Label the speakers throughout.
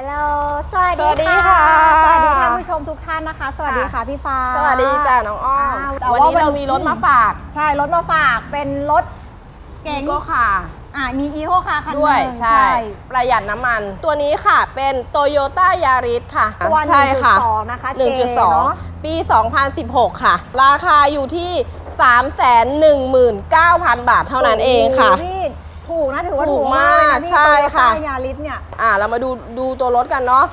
Speaker 1: ลโหลสวัสดีค่ะ สวัสดีค่านผู้ชมทุกท่านนะคะ สวัสดีค่ะพี่ฟ้า
Speaker 2: สวัสดีจ้าน้องอ้อม
Speaker 1: วั
Speaker 2: นนี้เรามีรถมาฝาก
Speaker 1: ใช่ รถมาฝากเป็นรถเก๋ง
Speaker 2: ก็ค่ะ
Speaker 1: อ่ามีอีโคคาร์คัน
Speaker 2: ด้วยใช่ ประหยัดน้ำมัน ตัวนี้ค่ะเป็น Toyota Yaris ค่ะ
Speaker 1: ตัว
Speaker 2: ใช่ค่ะ
Speaker 1: 1.2นะคะเจเน
Speaker 2: 1.2 ปี 2016 ค่ะ ราคาอยู่ที่ 319,000 บาทเท่านั้นเองค่ะ
Speaker 1: ถูกนะถือว่า
Speaker 2: ถู
Speaker 1: ถู
Speaker 2: ก
Speaker 1: กมากเลยนะ
Speaker 2: มาก
Speaker 1: พี่
Speaker 2: ใช่ค่ะ
Speaker 1: ยาริสเนี่ย
Speaker 2: อ่าเรามาดูดูตัวรถกันเนาะ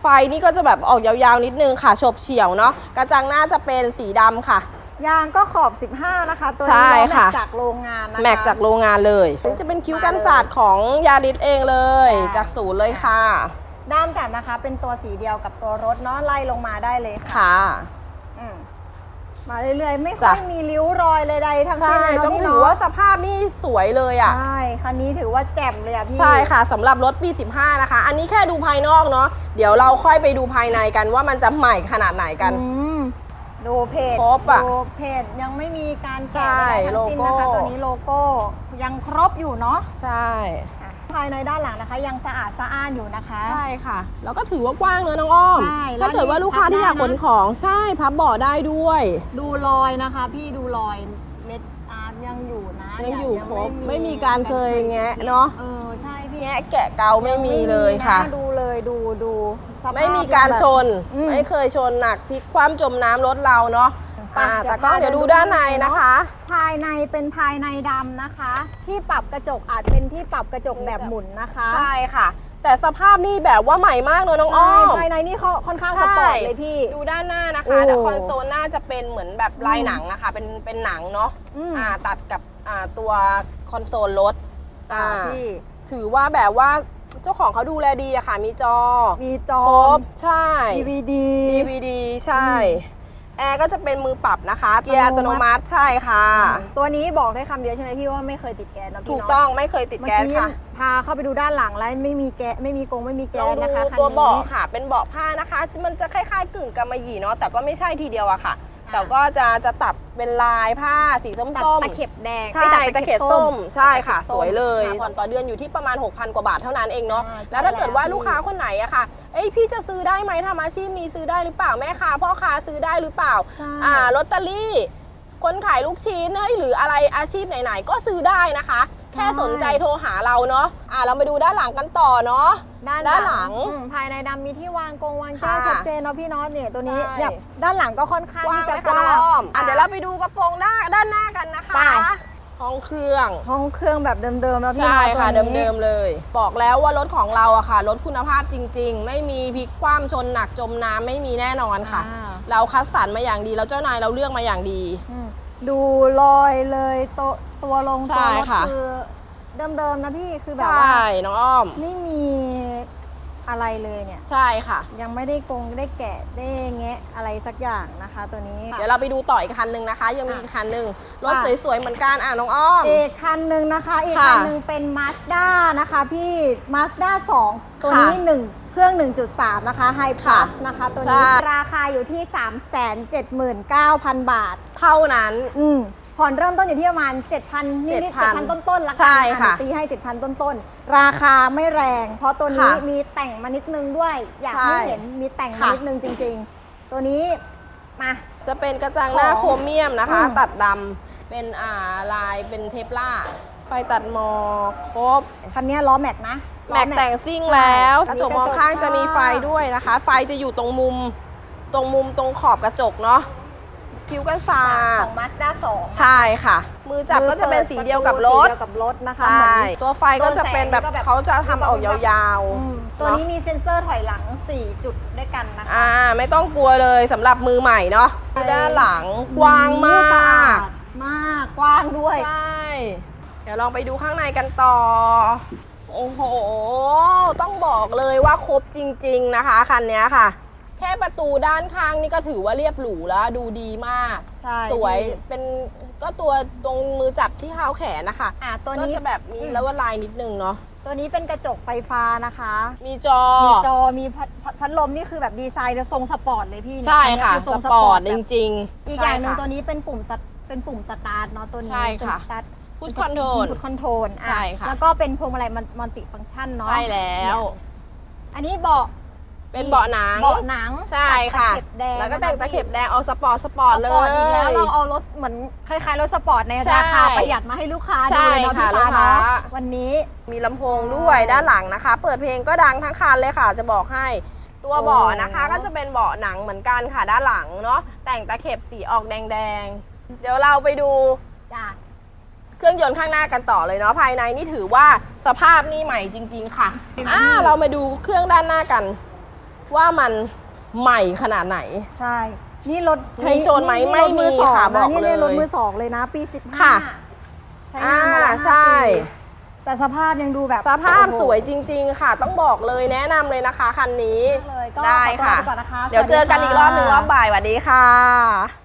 Speaker 2: ไฟนี่ก็จะแบบออกยาวๆนิดนึงค่ะฉบเฉี่ยวเนาะกระจังหน้าจะเป็นสีดำค่ะ
Speaker 1: ยางก็ขอบ 15 นะคะ ตัว
Speaker 2: ใช่
Speaker 1: นี้ล้อแม็
Speaker 2: ค่ะ
Speaker 1: กจากโรงงานนะคะ
Speaker 2: แม็กจากโรงงานเลยนี่จะเป็นคิ้วกันศาสตร์ของยาริสเองเลย
Speaker 1: ใช่
Speaker 2: จากศูนย์เลยค่ะ
Speaker 1: ด้ามจัดนะคะ เป็นตัวสีเดียวกับตัวรถเนาะไล่ลงมาได้เลยค่ะ
Speaker 2: ค่ะ
Speaker 1: อืม มาเรื่อยๆ ไม่ค่
Speaker 2: จ้ะ
Speaker 1: อยมีริ้วรอยเลยใดทั้ง
Speaker 2: ใช่
Speaker 1: สิ้นเลยเนาะ
Speaker 2: ต้อง
Speaker 1: พี่
Speaker 2: ถือว่า
Speaker 1: เนาะ
Speaker 2: สภาพนี่สวยเลยอะ
Speaker 1: ใช่คันนี้ถือว่าแจ่มเลยอะพี่
Speaker 2: ใช่ค่ะสำหรับรถปี 15 นะคะ อันนี้แค่ดูภายนอกเนาะเดี๋ยวเราค่อยไปดูภายในกันว่ามันจะใหม่ขนาดไหนกัน
Speaker 1: อืมดูเพจ
Speaker 2: ครบอะ
Speaker 1: ดูเพจยังไม่มีการ
Speaker 2: ใช่
Speaker 1: แกะใดๆทั้งสิ้นนะคะ
Speaker 2: โลโก้
Speaker 1: ตัวนี้โลโก้ยังครบอยู่เนาะ
Speaker 2: ใช่
Speaker 1: อะ ภายในด้านหลังนะคะ ยังสะอาดสะอ้านอยู่นะคะ
Speaker 2: ใช่ค่ะ แล้วก็ถือว่ากว้างเนอะน้องอ้อม
Speaker 1: ใช่แล้ว
Speaker 2: ถ้าเกิดว่าลูกค้า
Speaker 1: พับได้
Speaker 2: ที่อยากขน
Speaker 1: นะ
Speaker 2: ของใช่พับเบาะได้ด้วย
Speaker 1: ดูรอยนะคะ พี่ดูรอยเม็ดอาร์ตยังอยู่นะ
Speaker 2: ยังอยู่
Speaker 1: ง
Speaker 2: ครบไม่มีการเคยแงะเนอะ
Speaker 1: เออใช่พี่
Speaker 2: แงะแกะเกาไม่มีเลยค่ะ
Speaker 1: นดูเลยดูดูสภาพ
Speaker 2: ไม่มีการชน
Speaker 1: อืม
Speaker 2: ไม่เคยชนหนักพลิกคว่ำจมน้ำรถเราเนาะ
Speaker 1: ไป
Speaker 2: อ่า
Speaker 1: เดี๋ยว
Speaker 2: แต่ก็
Speaker 1: พา
Speaker 2: เดี๋ยว
Speaker 1: เดิน
Speaker 2: ดู
Speaker 1: ดู
Speaker 2: ด้านใน
Speaker 1: ข้างในเนอะ
Speaker 2: นะคะ
Speaker 1: ภายในเป็นภายในดำนะคะ ที่ปรับกระจกอาจเป็นที่ปรับกระจกแบบหมุนนะคะ
Speaker 2: ใช่ค่ะ แต่สภาพนี่แบบว่าใหม่มากเลยน้องอ้อม
Speaker 1: ภายในนี่เขาค่อนข้างสปอร์ตเลยพี่
Speaker 2: ดูด้านหน้านะ
Speaker 1: โอ้
Speaker 2: คะแต่คอนโซลหน้าจะเป็นเหมือนแบบลายหนังอะค่ะ เป็นเป็นหนังเนาะ
Speaker 1: อืม
Speaker 2: อ่าตัดกับอ่าตัวคอนโซลรถ
Speaker 1: อ่า
Speaker 2: อ่า
Speaker 1: พี่
Speaker 2: ถือว่าแบบว่าเจ้าของเขาดูแลดีอะค่ะ มีจอ
Speaker 1: มีจอ
Speaker 2: ครบใช่
Speaker 1: DVD
Speaker 2: DVD ใช่
Speaker 1: อืม
Speaker 2: แอร์ก็จะเป็นมือปรับนะคะ เกียร์อัตโนมัติใช่ค่ะ
Speaker 1: ตัวนี้บอกได้คำเดียวใช่ไหมพี่ว่าไม่เคยติดแก๊สนะพี่
Speaker 2: ถูก
Speaker 1: เนาะ
Speaker 2: ต้องไม่เคยติด
Speaker 1: เมื่อ
Speaker 2: แก๊ส
Speaker 1: กี้
Speaker 2: ค่ะ
Speaker 1: พาเข้าไปดูด้านหลังแล้วไม่มีแก๊สไม่มีกรงไม่มี
Speaker 2: ล
Speaker 1: แก๊
Speaker 2: อง
Speaker 1: สนะคะ
Speaker 2: ดู
Speaker 1: คัน
Speaker 2: ตัว
Speaker 1: นี้
Speaker 2: เบาะค่ะ เป็นเบาะผ้านะคะ มันจะคล้ายๆกึ่งกำมะหยี่เนาะแต่ก็ไม่ใช่ทีเดียวอะค่ะ แต่ก็จะจะตัดเป็นลายผ้าสีส้ม
Speaker 1: ตัด
Speaker 2: ๆ
Speaker 1: ตะเข็บแดง
Speaker 2: ใช่
Speaker 1: อ้ย
Speaker 2: ตะเข็บส้มใช่ค่ะ
Speaker 1: ตะ
Speaker 2: ส
Speaker 1: ข็บ
Speaker 2: วยเลย
Speaker 1: ค่ะ
Speaker 2: ผ่อนต่อเดือนอยู่ที่ประมาณ 6,000 กว่าบาทเท่านั้นเองเนาะ
Speaker 1: อ่าใช่
Speaker 2: แล้วถ้าเกิดว่า
Speaker 1: แล้ว
Speaker 2: ลูกค้าคนไหนอะค่ะเอ้ยพี่จะซื้อได้ไหมทำอาชีพนี้ซื้อได้หรือเปล่าแม่ค้าพ่อค้าซื้อได้หรือเปล่า
Speaker 1: ใช่
Speaker 2: อ่าลอตเตอรี่ คนขายลูกชิ้นเฮ้ยหรืออะไรอาชีพไหนๆก็ซื้อได้นะคะ แค่สนใจโทรหาเราเนาะอ่าเรามาดูด้านหลังกันต่อเนาะ
Speaker 1: ด้าน
Speaker 2: ด้านหลัง
Speaker 1: อืมภายในดำมีที่วางกรงวางแก้ว
Speaker 2: ค่ะ
Speaker 1: ชัดเจนเนาะพี่เน้องเนี่ยตัวนี้
Speaker 2: ใช่
Speaker 1: เนี่ยด้านหลังก็ค่อนข้าง
Speaker 2: กว้าง
Speaker 1: ที่
Speaker 2: ไห
Speaker 1: จะ
Speaker 2: มคะ
Speaker 1: ก
Speaker 2: น้อง
Speaker 1: ว้าง
Speaker 2: อ้อมอะเดี๋ยวเราไปดูกระโปรงหน้าด้านหน้ากันนะคะ
Speaker 1: ไป
Speaker 2: ห้องเครื่อง
Speaker 1: ห้องเครื่องแบบเดิมๆแล้วพี่
Speaker 2: ใช่
Speaker 1: น้อย
Speaker 2: ค่ะ
Speaker 1: ตัวนี้
Speaker 2: เดิมๆเลย บอกแล้วว่ารถของเราอะค่ะรถคุณภาพจริง ๆ ไม่มีพลิกคว่ำชนหนักจมน้ำไม่มีแน่นอนค่ะ
Speaker 1: อ่า
Speaker 2: เราคัดสรรมาอย่างดีแล้วเจ้านายเราเลือกมาอย่างดี
Speaker 1: อืมดูรอยเลยตัว ตัวลง
Speaker 2: ใช่
Speaker 1: ตัวรถ
Speaker 2: ค่ะ
Speaker 1: คือเดิมๆนะพี่คือ
Speaker 2: ใช
Speaker 1: แบบว่า่
Speaker 2: น้องอ้อม
Speaker 1: ไม่มีอะไรเลยเนี่ย
Speaker 2: ใช่ค่ะ
Speaker 1: ยังไม่ได้กงได้แกะได้แงะอะไรสักอย่างนะคะ ตัวนี้
Speaker 2: เดี๋ยวเราไปดูต่ออีกคันหนึ่งนะคะ ยังมีอีกคันหนึ่งรถ
Speaker 1: อะ
Speaker 2: สวยๆเหมือนกันอะน้องอ้อม
Speaker 1: อีกคันหนึ่งนะคะ อีก
Speaker 2: ค่ะ
Speaker 1: คันหนึ่งเป็น Mazda นะคะพี่ Mazda 2 ตัวนี้
Speaker 2: ค่ะ
Speaker 1: 1เครื่อง 1.3 นะคะ High
Speaker 2: ค่ะ
Speaker 1: Plus นะคะ ตัวนี้
Speaker 2: ใช่
Speaker 1: ราคาอยู่ที่ 379,000 บาท
Speaker 2: เท่านั้น
Speaker 1: อืม ผ่อนเริ่มต้นอยู่ที่ประมาณ 7,000นิดๆ
Speaker 2: 7,000
Speaker 1: 7,000 ต้นๆละกั
Speaker 2: ใช่
Speaker 1: น
Speaker 2: ค่ะ
Speaker 1: ตีให้ 7,000 ต้นๆ ราคาไม่แรง เพราะตัวนี้
Speaker 2: ค่ะ
Speaker 1: มีแต่งมานิดนึงด้วย อยาก
Speaker 2: ใช่
Speaker 1: ให้เห็นมีแต่งมา
Speaker 2: ค่ะ
Speaker 1: นิดนึงจริง ๆ ตัวนี้มา
Speaker 2: จะเป็นกระจังหน้า
Speaker 1: ของ
Speaker 2: โครเมียมนะคะ
Speaker 1: อืม
Speaker 2: ตัดดำเป็นอ่าลายเป็นเทปล่าไฟตัดหมอกครบ
Speaker 1: คันนี้ล้อแม็กนะล้
Speaker 2: แม็
Speaker 1: อก
Speaker 2: แต่งซิ่งแล้ว
Speaker 1: ใช่
Speaker 2: กระจกมองข้างจะมีไฟด้วยนะคะ ไฟจะอยู่ตรงมุม ตรงมุมตรงขอบกระจกเนาะ ผิวกันศา
Speaker 1: ข
Speaker 2: สต
Speaker 1: อง
Speaker 2: ร์
Speaker 1: Mazda 2
Speaker 2: ใช่ค่ะ มือจับก็จะเป็นสีเดียวกับรถ
Speaker 1: สีเดียวกับรถนะคะ
Speaker 2: ใช่
Speaker 1: เหมือน
Speaker 2: ตัวไฟก็จะเป็นแบบ
Speaker 1: ตัวแสงก็แบบ
Speaker 2: เขาจะทำออกยาว
Speaker 1: อืม
Speaker 2: ๆ
Speaker 1: ตัว
Speaker 2: เนาะ
Speaker 1: นี้มีเซ็นเซอร์ถอยหลัง 4 จุดด้วยกันนะคะ
Speaker 2: อ่าไม่ต้องกลัวเลยสำหรับมือใหม่เนาะด้านหลังกว้างมา
Speaker 1: สะอ
Speaker 2: ก
Speaker 1: ดมากกว้างด้วย
Speaker 2: ใช่เดี๋ยวลองไปดูข้างในกันต่อ โอ้โห ต้องบอกเลยว่าครบจริง ๆนะคะคันนี้ค่ะ แค่ประตูด้านข้างนี่ก็ถือว่าเรียบหรูแล้ว ดูดีมาก
Speaker 1: ใช่
Speaker 2: สวย
Speaker 1: พี่
Speaker 2: เป็นก็ตัวตรงมือจับที่เท้าแขนนะคะ
Speaker 1: อะตัว
Speaker 2: ก็
Speaker 1: นี้
Speaker 2: จะแบบมี
Speaker 1: อืม
Speaker 2: แล้วว่าลายนิดนึงเนาะ
Speaker 1: ตัวนี้เป็นกระจกไฟฟ้านะคะ
Speaker 2: มีจอ
Speaker 1: มีจอมีพัดพัดพัดลมนี่คือแบบดีไซน์จะทรงสปอร์ตเลยพี่เนี่ย
Speaker 2: ใช่ค่ะ
Speaker 1: อันนี้อทรง
Speaker 2: สปอร์ต
Speaker 1: แบบ
Speaker 2: จริงๆ
Speaker 1: อีกอย่างหนึ่ง
Speaker 2: ใช่ค่ะ
Speaker 1: ตัวนี้เป็นปุ่มสตเป็นปุ่มสตาร์ทเนาะตัวนี้
Speaker 2: ใช่ค่ะ
Speaker 1: เป็นสตาร์ท
Speaker 2: Push control
Speaker 1: พุชคอนโทรล
Speaker 2: ใช่ค่ะ
Speaker 1: แล้วก็เป็นพวงมาลัยมัลติฟังก์ชันเนาะ
Speaker 2: ใช่แล้ว
Speaker 1: อันนี้เบาะ
Speaker 2: เป็นเบาะหนัง
Speaker 1: เบาะหนัง
Speaker 2: ใช่ค่ะ
Speaker 1: ตะเข็บแดง
Speaker 2: แล้วก็แต่งตะเข็บ
Speaker 1: นะคะ
Speaker 2: แดงเอาสปอร์ตสปอร์ต
Speaker 1: ส
Speaker 2: เล
Speaker 1: ปอร์ตอีกแล้ว
Speaker 2: ย
Speaker 1: เราเอารถเหมือนคล้ายๆรถสปอร์ตใน
Speaker 2: ใช่
Speaker 1: ราคาประหยัดมาให้ลูกค้า
Speaker 2: ใช่
Speaker 1: ดูเลยเนาะ
Speaker 2: ค่ะ
Speaker 1: พี่ฟ้า
Speaker 2: ลูกค้า
Speaker 1: เนาะวันนี้
Speaker 2: มีลำโพงด้วย
Speaker 1: ใช่
Speaker 2: ด้านหลังนะคะ เปิดเพลงก็ดังทั้งคันเลยค่ะ จะบอกให้ ตัวเบาะนะคะ
Speaker 1: โอ้
Speaker 2: ก็จะเป็นเบาะหนังเหมือนกันค่ะด้านหลังเนาะแต่งตะเข็บสีออกแดงๆ เดี๋ยวเราไปดู
Speaker 1: จ้ะ
Speaker 2: เครื่องยนต์ข้างหน้ากันต่อเลยเนาะภายในนี่ถือว่าสภาพนี่ใหม่จริง ๆ ค่ะอ่าเรามาดูเครื่องด้านหน้ากัน ว่ามันใหม่ขนาดไหน
Speaker 1: ใช่ นี่รถ
Speaker 2: มีโชนไหม
Speaker 1: นี่
Speaker 2: ไม่
Speaker 1: รถอ
Speaker 2: มี
Speaker 1: สง
Speaker 2: ค่ะ
Speaker 1: น
Speaker 2: บอก
Speaker 1: นี่
Speaker 2: เลย
Speaker 1: รถมือสองเลยนะ ปีสิบห้า
Speaker 2: ค่ะ
Speaker 1: ใช้งานมาแล้ว
Speaker 2: อ่า
Speaker 1: ห้า
Speaker 2: ใช่
Speaker 1: ปีแต่สภาพยังดูแบบ
Speaker 2: สภาพ
Speaker 1: โอ้โห
Speaker 2: สวยจริง ๆ ค่ะ ต้องบอกเลยแนะนำเลยนะคะคันนี้
Speaker 1: เลยก็
Speaker 2: ได้
Speaker 1: ขอตัว
Speaker 2: ค่ะ
Speaker 1: ไปก่อนนะคะ
Speaker 2: เดี๋ยวเจอกันอีกรอบหนึ่งรอบบ่ายสวัสดีค่ะ